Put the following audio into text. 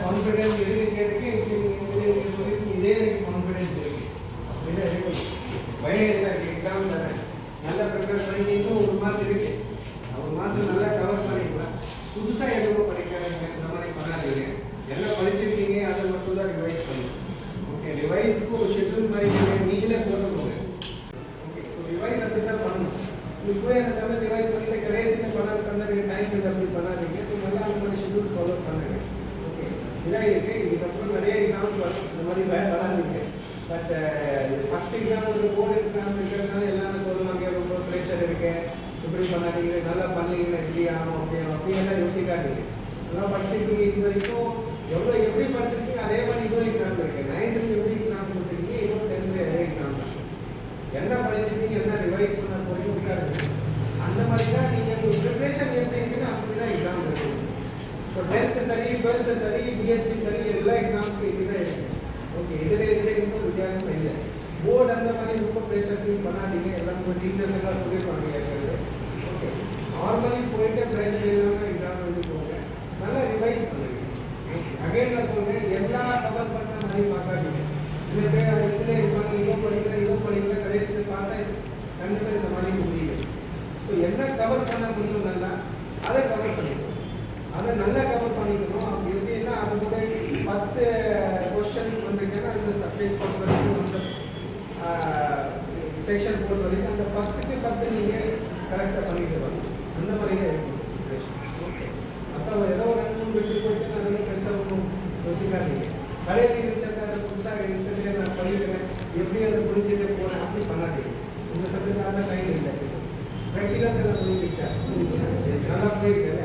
Confidence இருக்கு இருக்கு இதே எனக்கு கான்ஃபிடென்ஸ் இருக்கு அப்படின்னா இருக்கும் பயம் இல்லை எக்ஸாம் தானே நல்லா ப்ரிப்பேர் பண்ணி இன்னும் ஒரு மாதம் இருக்கு ஒரு மாதம் நல்லா கவர் பண்ணிக்கலாம் புதுசாக எதுவும் படிக்கிற மாதிரி பண்ணாதீங்க. எல்லாம் படிச்சிருக்கீங்க அதை மட்டும் தான் ரிவைஸ் பண்ணுங்க. நீங்கள் போய் அந்த தமிழ் ரிவைஸ் பண்ணிட்டு கடைசியில் பண்ண பண்ணதுக்கு டைம் இல்லை அப்படி பண்ணாதீங்க. ஸோ நல்லா அந்த மாதிரி ஷெட்யூல் ஃபாலோ பண்ணுங்க. ஓகே இதான் இருக்கு இதுக்கப்புறம் நிறைய எக்ஸாம் இந்த மாதிரி வே வராதுங்க. பட் ஃபர்ஸ்ட் எக்ஸாம் ஒரு போர்டு எக்ஸாம் இருக்கிறதுனால எல்லாமே சொல்லுவாங்க. ரொம்ப ப்ரெஷர் இருக்கு. இப்படி பண்ணாதீங்க. நல்லா பண்ணீங்கன்னா இப்படி ஆகும் அப்படி ஆகும். அப்படி எல்லாம் யோசிக்காதீங்க. நல்லா படிச்சிருக்கீங்க இது வரைக்கும். எவ்வளோ எப்படி படிச்சிருக்கீங்க? அதே மாதிரி இன்னொரு எக்ஸாம் இருக்கு நைன்த்தில் எப்படி எக்ஸாம் கொடுத்துருக்கீங்க இன்னொரு டென்த்தில் அதே எக்ஸாம் தான் என்ன படிச்சிருக்கீங்க என்ன ரிவைஸ் பண்ண போறீங்க இருக்காது அந்த மாதிரி தான் நீங்கள் உங்கள் ப்ரிப்ரேஷன் எப்படி இருக்குன்னு அப்படி தான் எக்ஸாம் இருக்கு ஸோ டென்த்து சரி டுவெல்த்து சரி பிஎஸ்சி சரி எல்லா எக்ஸாம்ஸ்க்கும் இப்படி தான் இருக்கு ஓகே இதில் இதில் இன்னும் வித்தியாசம் இல்லை போர்டு அந்த மாதிரி ரொம்ப ப்ரெஷர் ஃபீல் பண்ணாதீங்க எல்லாம் உங்கள் டீச்சர்ஸ் எல்லாம் சொல்லியிருப்பாங்க கேட்கறது ஓகே நார்மலி போயிட்டு ப்ரெஷர் இல்லாமல் எக்ஸாம் எழுதி போங்க நல்லா ரிவைஸ் பண்ணுங்க அகைன் நான் சொல்றேன் எல்லா கவர் பண்ண மாதிரி பார்க்காதீங்க சில பேர் அது இதில் இருப்பாங்க இவ்வளோ படிக்கல இவ்வளோ படிக்கல கவர் பண்ண முடியும் நல்லா அதை கவர் பண்ணிக்கணும். அதை நல்லா கவர் பண்ணிக்கணும். அப்படி எப்படின்னா அது கூட பத்து கொஸ்டின்ஸ் வந்திருக்கேன்னா அந்த சப்ஜெக்ட் பொறுத்த வரைக்கும் அந்த செக்ஷன் பொறுத்த வரைக்கும் அந்த பத்துக்கு பத்து நீங்கள் கரெக்டாக பண்ணிட்டு வரணும் அந்த மாதிரி தான் இருக்கும் ஓகே மற்ற ஏதோ ஒரு ரெண்டு மூணு விட்டு போச்சுன்னா அதெல்லாம் பெருசாக ஒன்றும் யோசிக்காதீங்க. கடைசி நிமிஷத்தை அதை புதுசாக எடுத்துட்டு நான் பண்ணிக்கிறேன் எப்படி அதை புரிஞ்சுட்டு போகிறேன் அப்படி பண்ணாதீங்க. இந்த சப்ஜெக்ட் அந்த டைம் இல்லை. ப்ராக்டிகல்ஸ் எல்லாம் முடிஞ்சிச்சா நல்லா போயிருக்கல